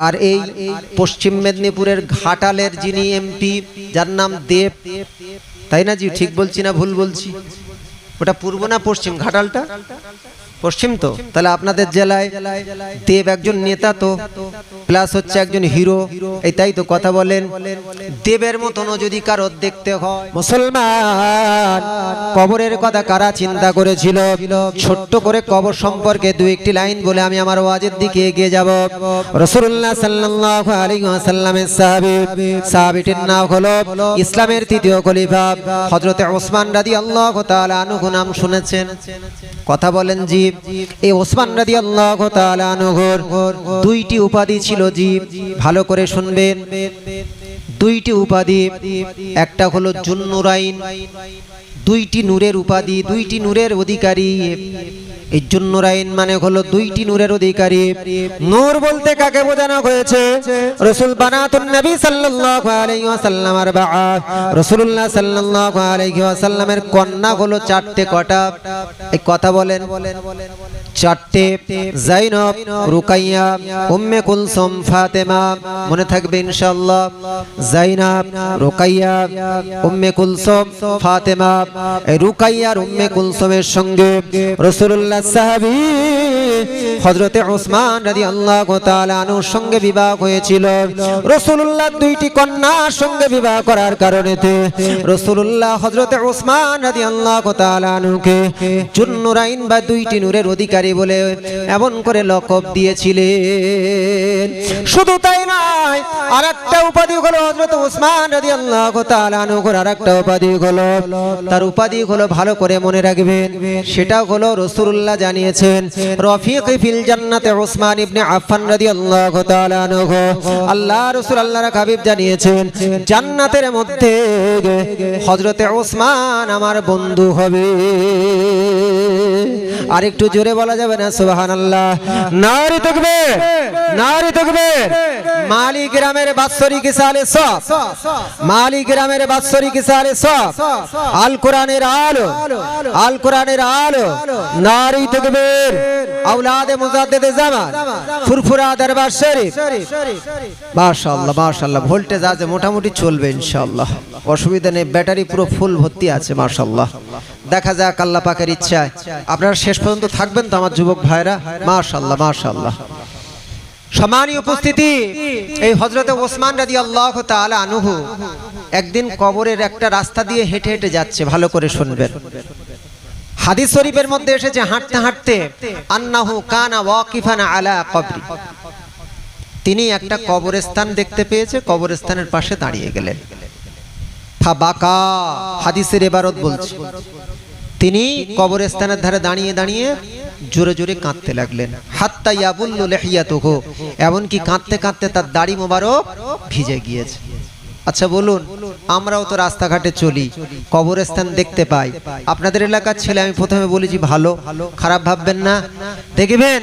আর এই পশ্চিম মেদিনীপুরের ঘাটালের যিনি এমপি, যার নাম দেব, তাই না জি? ঠিক বলছি না, ভুল বলছি? ওটা পূর্ব না পশ্চিম ঘাটালটা? পশ্চিম তো? তাহলে আপনাদের জেলায় দেব একজন নেতা তো প্লাস হচ্ছে একজন হিরো এই তাই তো কথা বলেন। দেবের মতনও যদি কারও দেখতে হয়। মুসলমান, কবরের কথা কারা চিন্তা করেছিল? ছোট্ট করে কবর সম্পর্কে দু একটি লাইন বলে আমি আমার ওয়াজের দিকে এগিয়ে যাব। রসুল্লাহ সাল্লাল্লাহু আলাইহি ওয়াসাল্লামের সাহাবী, সাহাবীটির নাম হলো ইসলামের তৃতীয় খলিফা। হযরতে ওসমান রাদিয়াল্লাহু তাআলা আনহু নাম শুনেছেন। কথা বলেন জি। এই ওসমান রাদিয়াল্লাহু আল্লাহ দুইটি উপাধি ছিল জীব। ভালো করে শুনবেন। দুইটি উপাধি, একটা হলো জুন্নুরাইন, দুইটি নূরের উপাধি, দুইটি নূরের অধিকারী। এই জুন্নুরাইন মানে হলো দুইটি নূরের অধিকারী। নূর বলতে কাকে বোঝানো হয়েছে? রসুল বানাতুন নবী সাল্লাল্লাহু আলাইহি ওয়াসাল্লাম আর রাসূলুল্লাহ সাল্লাল্লাহু আলাইহি ওয়াসাল্লামের কন্যা হলো কটা। এই কথা বলেন। জাইনব, রুকাইয়া, উম্মে কুলসুম, ফাতেমা। মনে থাকবে ইনশাআল্লাহ। রুকাইয়া, উম্মে কুলসুম, ফাতেমা। এই উম্মে কুলসুমের সঙ্গে রাসূলুল্লাহ সাহাবী হযরতে ওসমান রাদিয়াল্লাহু তাআলা আনহুর সঙ্গে বিবাহ হয়েছিল। রাসূলুল্লাহ দুইটি কন্যার সঙ্গে বিবাহ করার কারণেতে রাসূলুল্লাহ হযরতে ওসমান রাদিয়াল্লাহু তাআলা আনহুকে জুন্নুরাইন বা দুইটি নূরের অধিকারী বলে এমন করে লকব দিয়েছিলেন। শুধু তাই নয়, আরেকটা উপাধি হলো হযরত ওসমান রাদিয়াল্লাহু তাআলা আনহুর আরেকটা উপাধি হলো। তার উপাধি হলো ভালো করে মনে রাখবেন সেটা হলো রাসূলুল্লাহ জানিয়েছেন রফিক ফিল জান্নাতে ওসমান ইবনে আফফান রাদিয়াল্লাহু তাআলা আনহু। আল্লাহ রাসূল আল্লাহর হাবিব জানিয়েছেন, জান্নাতের মধ্যে হযরতে ওসমান আমার বন্ধু হবে। আর একটু জোরে বলা যাবে না? সুবহানাল্লাহ। নারী তকবে নারী তকবে মালি গ্রামের বাৎসরিক সালে সব। মালি গ্রামের বাৎসরিক সালে সব। আল কোরআনের আলো, আল কোরআনের আলো, নারী তকবীর আওলাদে মুজাদ্দিদে জামান, ফুরফুরা দরবার শরীফ। মাশাআল্লাহ মাশাআল্লাহ, ভোল্টেজ আছে মোটামুটি চলবে ইনশাআল্লাহ। অসুবিধা নেই, ব্যাটারি পুরো ফুল ভর্তি আছে, মাশাআল্লাহ। দেখা যাক, আল্লাহ পাকের ইচ্ছায়। আপনারা শেষ পর্যন্ত থাকবেন তো আমার যুবক ভাইরা? মাশাআল্লাহ মাশাআল্লাহ। সম্মানীয় উপস্থিতি, এই হজরতে ওসমান রাদি আল্লাহ তাআলা আনহু একদিন কবরের একটা রাস্তা দিয়ে হেঁটে হেঁটে যাচ্ছে, ভালো করে শুনবেন। হাদিস শরীফের মধ্যে এসেছে, হাঁটতে হাঁটতে, আন্নাহু কানা ওয়াকিফানা আলা কবরি। তিনি একটা কবরস্থান দেখতে পেয়েছে, কবরস্থানের পাশে দাঁড়িয়ে গেলেন। ফাবাকা, হাদিসের এবারত বলছে। তিনি কবরস্থানের ধারে দাঁড়িয়ে দাঁড়িয়ে জোরে জোরে কাঁদতে লাগলেন। হাত্তা ইয়াবুল্লু লেহিয়াতুহু, এমনকি কাঁদতে কাঁদতে তার দাড়ি মোবারক ভিজে গিয়েছে। আচ্ছা বলুন, আমরাও তো রাস্তাঘাটে চলি, কবরস্থান দেখতে পাই। আপনাদের এলাকার ছেলে, আমি প্রথমে বলেছি, ভালো, খারাপ ভাববেন না। দেখবেন,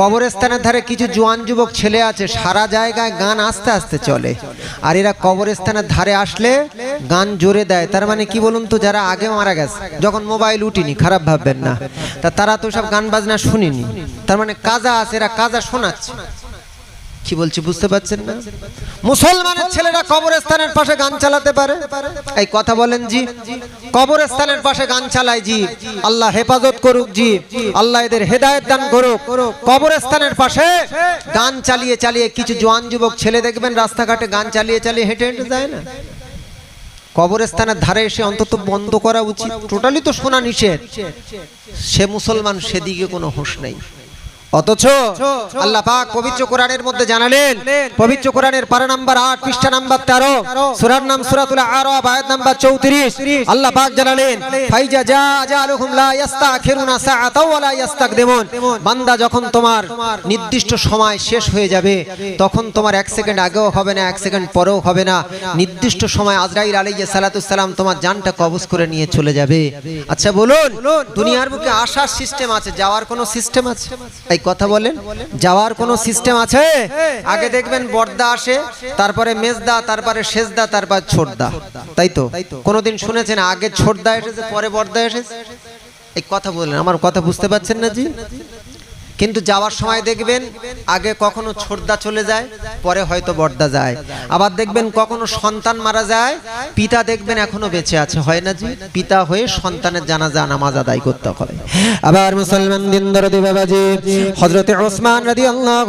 কবরস্থানের ধারে কিছু জোয়ান যুবক ছেলে আছে, সারা জায়গায় গান আস্তে আস্তে চলে। আর এরা কবরস্থানের ধারে আসলে গান জোরে দেয়। তার মানে কি বলুন তো, যারা আগে মারা গেছে, যখন মোবাইল উঠিনি, খারাপ ভাববেন না। তা তারা তো সব গান বাজনা শুনিনি। তার মানে কাজা আছে, এরা কাজা শোনাচ্ছে। কি বলছি বুঝতে পারছেন না? মুসলমানের ছেলেরা কবরস্থানের পাশে গান চালাতে পারে? এই কথা বলেন জি। কবরস্থানের পাশে গান চালায় জি। আল্লাহ হেফাজত করুক জি। আল্লাহ এদের হেদায়ত দান করুক। কবরস্থানের পাশে গান চালিয়ে চালিয়ে কিছু জোয়ান যুবক ছেলে দেখবেন রাস্তাঘাটে গান চালিয়ে চালিয়ে হেঁটে হেঁটে যায় না? কবরস্থানের ধারে এসে অন্তত বন্ধ করা উচিত। টোটালি তো শোনা নিষেধ। সে মুসলমান সেদিকে কোনো হোশ নেই। অথচ আল্লাহ পাক পবিত্র কোরআনের মধ্যে জানালেন, পবিত্র কোরআনের পারা নাম্বার আট পৃষ্ঠা নাম্বার তেরো, সুরার নাম সুরাতুল আরব আয়াত নাম্বার চৌত্রিশ। আল্লাহ পাক জানালেন, ফাইজা যা ইস্তাখিরুনা সাআতাও ওয়া লা ইস্তাকদিমুন বান্দা যখন তোমার নির্দিষ্ট সময় শেষ হয়ে যাবে, তখন তোমার এক সেকেন্ড আগেও হবে না, এক সেকেন্ড পরেও হবে না। নির্দিষ্ট সময় আজরাইল আলাইহিস সালাতু সালাম তোমার জানটা কবজ করে নিয়ে চলে যাবে। আচ্ছা বলুন, দুনিয়ার বুকে আসার সিস্টেম আছে, যাওয়ার কোনো সিস্টেম আছে? এই কথা বলেন। যাওয়ার কোনো সিস্টেম আছে? আগে দেখবেন বর্দা আসে, তারপরে মেজদা, তারপরে শেষদা তারপর ছোটদা। তাই তো? কোনোদিন শুনেছেন? আগে ছোটদা এসেছে, পরে বর্দা এসেছে? এই কথা বললেন আমার কথা বুঝতে পারছেন না জি? কিন্তু যাওয়ার সময় দেখবেন আগে কখনো ছোটদা চলে যায়, পরে হয়তো বড়দা যায়। আবার দেখবেন কখনো সন্তান মারা যায়, পিতা দেখবেন এখনও বেঁচে আছে। হয় না জি? পিতা হয়ে সন্তানের জানাজা, নামাজ আদায় করতে হয়। আবার মুসলমান দিন দরদি বাবাজি হজরতে ওসমান রাদি আল্লাহ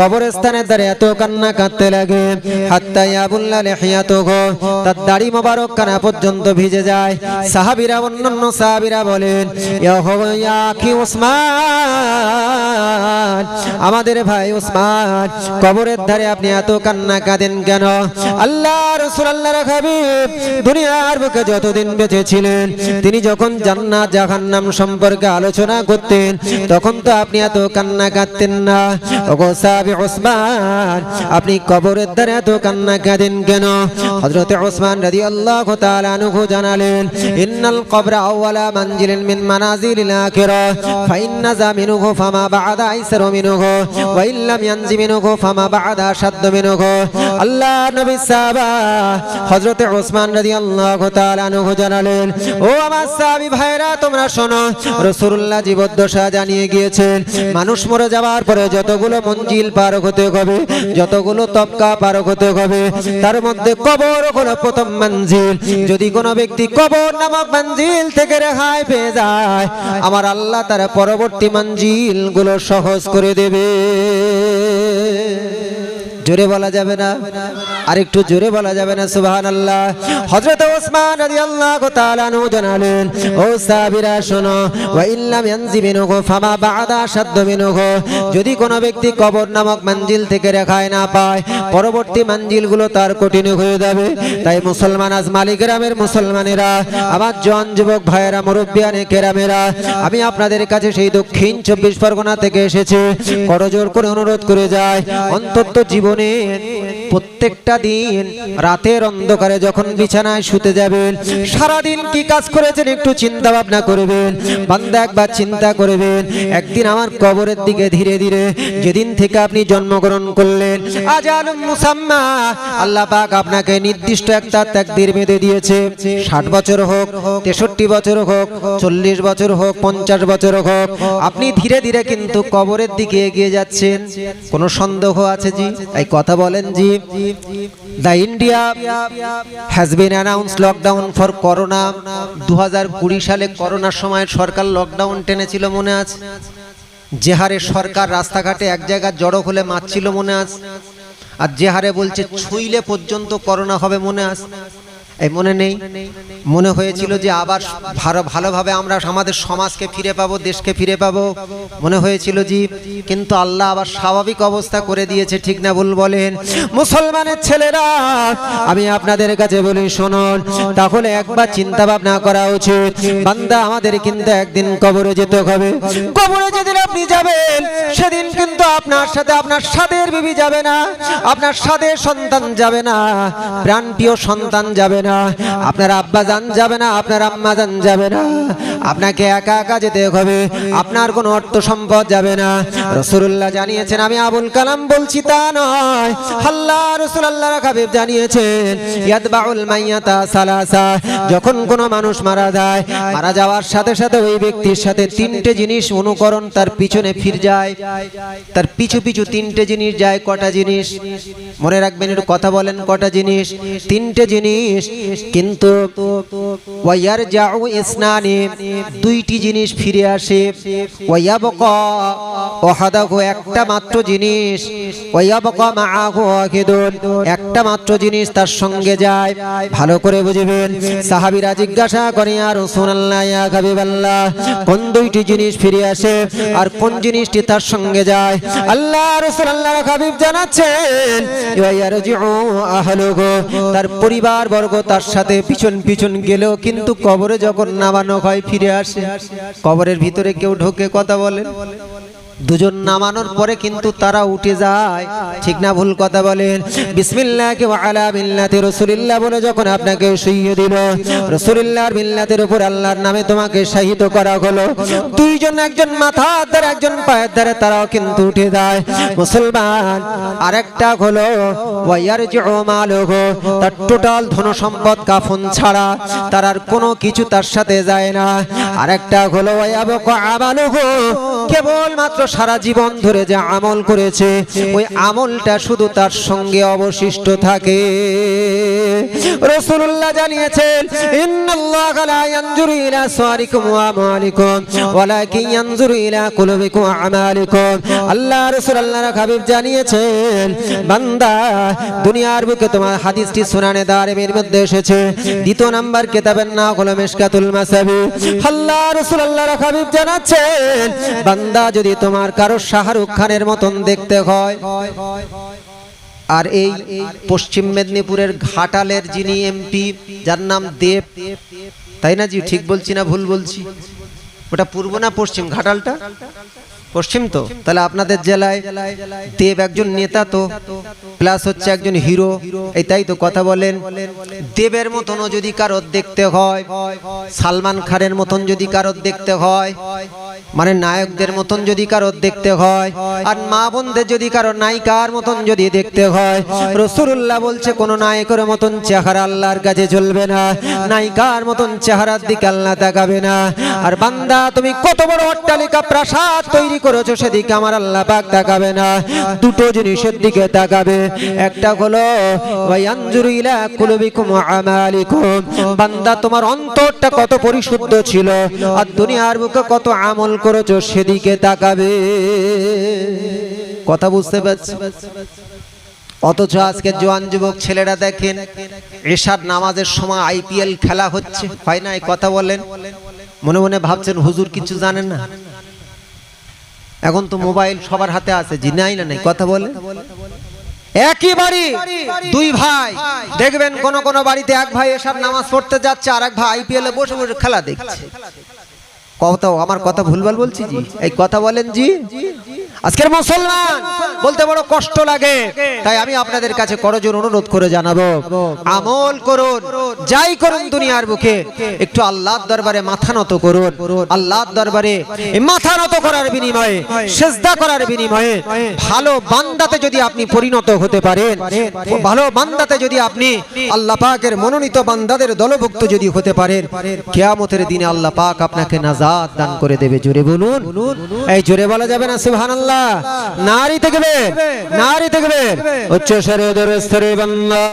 কবরস্থানের দ্বারে এত কান্না কাঁদতে লাগে। হাত্তা ইয়াবুল্লাহ লিহিয়াতুহু, তার দাড়ি মোবারক কানা পর্যন্ত ভিজে যায়। সাহাবীরা, অন্যান্য সাহাবীরা বলেন, ইয়া কি ওসমান আমাদের ভাই ওসমান কবরের ধারে আপনি এত কান্না কাঁদেন কেন? আল্লাহ রসুল আল্লাহ হাবিব, দুনিয়ার বুকে যতদিন বেঁচে ছিলেন, তিনি যখন জান্নাত জাহান্নাম সম্পর্কে আলোচনা করতেন, তখন তো আপনি এত কান্না কাঁদতেন না। ওগো ওসমান আপনি কবরের ধারে এত কান্না কাঁদেন কেন? হযরতে ওসমান রাদিয়াল্লাহু তাআলা আনহু জানালেন, ইন্নাল কবরা আউয়ালা মানজিলিন মিন মানাজিলিল আখিরা, ফাইন্না জানিয়ে গিয়েছেন, মানুষ মরে যাওয়ার পরে যতগুলো মঞ্জিল পার হতে হবে, যতগুলো তবকা পার হতে হবে, তার মধ্যে কবর হলো প্রথম মঞ্জিল। যদি কোনো ব্যক্তি কবর নামক মঞ্জিল থেকে রেহাই পেয়ে যায়, আমার আল্লাহ তার পরবর্তী মঞ্জিলগুলো সহজ করে দেবে। জোরে বলা যাবে না? আর একটু জোরে বলা যাবে না সুবহান আল্লাহ হযরত ওসমান রাদিয়াল্লাহু তাআলা আনহু জানালেন, ও সাহাবীরা, শোনো, ওয়া ইল্লাম ইয়ানজি ফামা বা'দা শাদ্দ যদি কোনো ব্যক্তি কবর নামক মঞ্জিল থেকে রেখায় না পায়, পরবর্তী মঞ্জিলগুলো তার কঠিন হয়ে যাবে। তাই মুসলমান আজ মালিগ্রামের মুসলমানেরা, আমার জন যুবক ভাইয়েরা মুরব্বিয়ানে কেরামেরা, আমি আপনাদের কাছে সেই দক্ষিণ চব্বিশ পরগনা থেকে এসেছে। করজোর করে অনুরোধ করে যায় অন্তত জীবনে শোনেন প্রত্যেকটা দিন রাতের অন্ধকারে যখন বিছানায় শুতে যাবেন, সারাদিন কি কাজ করেছেন একটু চিন্তা ভাবনা করবেন, বান্দা একবার চিন্তা করবেন, একদিন আমার কবরের দিকে ধীরে ধীরে যেদিন থেকে আপনি জন্মগ্রহণ করলেন আজাল মুসাম্মা, আল্লাহ পাক আপনাকে নির্দিষ্ট একটা তাকদির বেঁধে দিয়েছে। ষাট বছর হোক, তেষট্টি বছর হোক, চল্লিশ বছর হোক, পঞ্চাশ বছর হোক, আপনি ধীরে ধীরে কিন্তু কবরের দিকে এগিয়ে যাচ্ছেন। কোনো সন্দেহ আছে জি? এই কথা বলেন জি। The India has been announce lockdown for corona দু হাজার কুড়ি সালে করোনার সময় সরকার লকডাউন টেনেছিল মনে আছে। যে হারে সরকার রাস্তাঘাটে এক জায়গায় জড়ো হলে মারছিল মনে আছে। আর যে হারে বলছে ছুইলে পর্যন্ত করোনা হবে মনে আছে। এই মনে নেই? মনে হয়েছিল যে আবার ভালো ভালোভাবে আমরা আমাদের সমাজকে ফিরে পাবো, দেশকে ফিরে পাবো। মনে হয়েছিল জি কিন্তু আল্লাহ আবার স্বাভাবিক অবস্থা করে দিয়েছে, ঠিক না ভুল বলেন? মুসলমানের ছেলেরা, আমি আপনাদের কাছে বলি, শুনুন, তাহলে একবার চিন্তা ভাবনা করা উচিত। বান্দা, আমাদের কিন্তু একদিন কবরে যেতে হবে। কবরে যেদিন আপনি যাবেন, সেদিন কিন্তু আপনার সাথে আপনার সাদের বিবি যাবে না, আপনার সাদের সন্তান যাবে না, প্রাণপ্রিয় সন্তান যাবে না। আপনার আব্বা জান যাবে না, আপনার আম্মা জান যাবে না। আপনাকে একা একা যেতে হবে, আপনার কোনো অর্থ সম্পদ যাবে না। রসুল্লাহ জানিয়েছেন, আমি আবুল কালাম বলছি তা নয়। আল্লাহ রসুল আল্লাহ হাবিব জানিয়েছেন, ইয়াদবাউল মাইয়াতা সালাসা। যখন কোনো মানুষ মারা যায়, মারা যাওয়ার সাথে সাথে ওই ব্যক্তির সাথে তিনটে জিনিস অনুকরণ তার পিছনে ফির যায়। তার পিছু পিছু তিনটে জিনিস যায়, কটা জিনিস? মনে রাখবেন, একটু কথা বলেন, কটা জিনিস? তিনটে জিনিস কিন্তু ওয়াইয়ার যাও ইসনানি দুইটি জিনিস ফিরে আসে। ওয়াইয়াবকা ওহাদাহু একটা মাত্র জিনিস। ওয়াইয়াবকা মাআহু ওয়াহিদুন, একটা মাত্র জিনিস তার সঙ্গে যায়। ভালো করে বুঝবেন, সাহাবীরা জিজ্ঞাসা করে আর হাবিবাল্লাহ, কোন দুইটি জিনিস ফিরে আসে আর কোন জিনিসটি তার সঙ্গে যায়? আল্লাহ রাসূলুল্লাহ হাবিব জানাচ্ছেন তার পরিবার বর্গ তার সাথে পিছন পিছন গেলেও কিন্তু কবরে যখন নামানো হয়, ফিরে আসে। কবরের ভিতরে কেউ ঢোকে কথা বলে। দুজন নামানোর পরে কিন্তু তারা উঠে যায়। ঠিক না ভুল কথা বলেন? বলে যখন আপনাকে দিল, রাসূলুল্লাহর মিল্লাতের উপর আল্লাহর নামে তোমাকে করা হলো। দুইজন একজন মাথার ধারে, একজন পায়ের ধারে, তারাও কিন্তু উঠে যায়। মুসলমান, আরেকটা হলো তার টোটাল ধন সম্পদ কাফন ছাড়া তার আর কোনো কিছু তার সাথে যায় না। আরেকটা হলো কেবল মাত্র সারা জীবন ধরে যে আমল করেছে, ওই আমলটা শুধু তার সঙ্গে অবশিষ্ট থাকে। রাসূলুল্লাহ জানিয়েছেন বান্দা মধ্যে এসেছে। দ্বিতীয় আল্লাহ জানাচ্ছেন, বান্দা, যদি তোমার কারও শাহরুখ খানের মতন দেখতে হয়। আর এই পশ্চিম মেদিনীপুরের ঘাটালের যিনি এমপি, যার নাম দেব, তাই না জি? ঠিক বলছি না ভুল বলছি? ওটা পূর্ব না পশ্চিম? ঘাটালটা? পশ্চিম তো। তাহলে আপনাদের জেলায় দেব একজন নেতা তো, প্লাস হচ্ছে একজন হিরো। এই তাই তো কথা বলেন। দেবের মতনও যদি কারোর দেখতে হয়, সালমান খানের মতন যদি কারোর দেখতে হয় মানে নায়কদের মতন যদি কারোর দেখতে হয়, আর মা বোনদের যদি কারও নায়িকার মতন যদি দেখতে হয় রসুল্লাহ বলছে, কোন নায়কের মতন চেহারা আল্লাহর কাছে চলবে না, নায়িকার মতন চেহারার দিকে আল্লাহ তাকাবে না। আর বান্দা, তুমি কত বড় অট্টালিকা প্রাসাদ তৈরি করেছ, সেদিকে আমার আল্লাহ পাক তাকাবে না। দুটো জিনিসের দিকে তাকাবে। একটা হলো ইলা কুলুবিকুম আমালিকুম। বান্দা, তোমার অন্তরটা কত পরিশুদ্ধ ছিল, আর দুনিয়ার বুকে কত আমল করেছ সেদিকে তাকাবে। কথা বুঝতে পারছি? অথচ আজকে জোয়ান যুবক ছেলেরা দেখেন, এশার নামাজের সময় আইপিএল খেলা হচ্ছে, হয় না এই কথা বলেন। মনে মনে ভাবছেন, হুজুর কিছু জানেন না? এখন তো মোবাইল সবার হাতে আছে, জি নাই না নাই? কথা বলে একই বাড়ি দুই ভাই, দেখবেন কোন কোন বাড়িতে এক ভাই এসব নামাজ পড়তে যাচ্ছে, আর এক ভাই আইপিএল এ বসে বসে খেলা দেখছে। কথা আমার কথা ভুলভাল বলছি জি? এই কথা বলেন জি। আজকের মুসলমান, বলতে বড় কষ্ট লাগে। তাই আমি আপনাদের কাছে করজোর অনুরোধ করে জানাব, আমল করুন, যাই করুন দুনিয়ার বুকে, একটু আল্লাহর দরবারে মাথা নত করুন, আল্লাহর দরবারে মাথা নত করার বিনিময়ে, সেজদা করার বিনিময়ে, ভালো বান্দাতে যদি আপনি পরিণত হতে পারেন, ভালো বান্দাতে যদি আপনি আল্লাহ পাকের মনোনীত বান্দাদের দলভুক্ত যদি হতে পারেন, কেয়ামতের দিনে আল্লাহ পাক আপনাকে নাজাত দান করে দেবে। জোরে বলুন। এই জোরে বলা যাবে না, সুবহানাল্লাহ? নারী থেকে নারী থেকে উচ্চ স্বরে দরস্তরে বান্দা।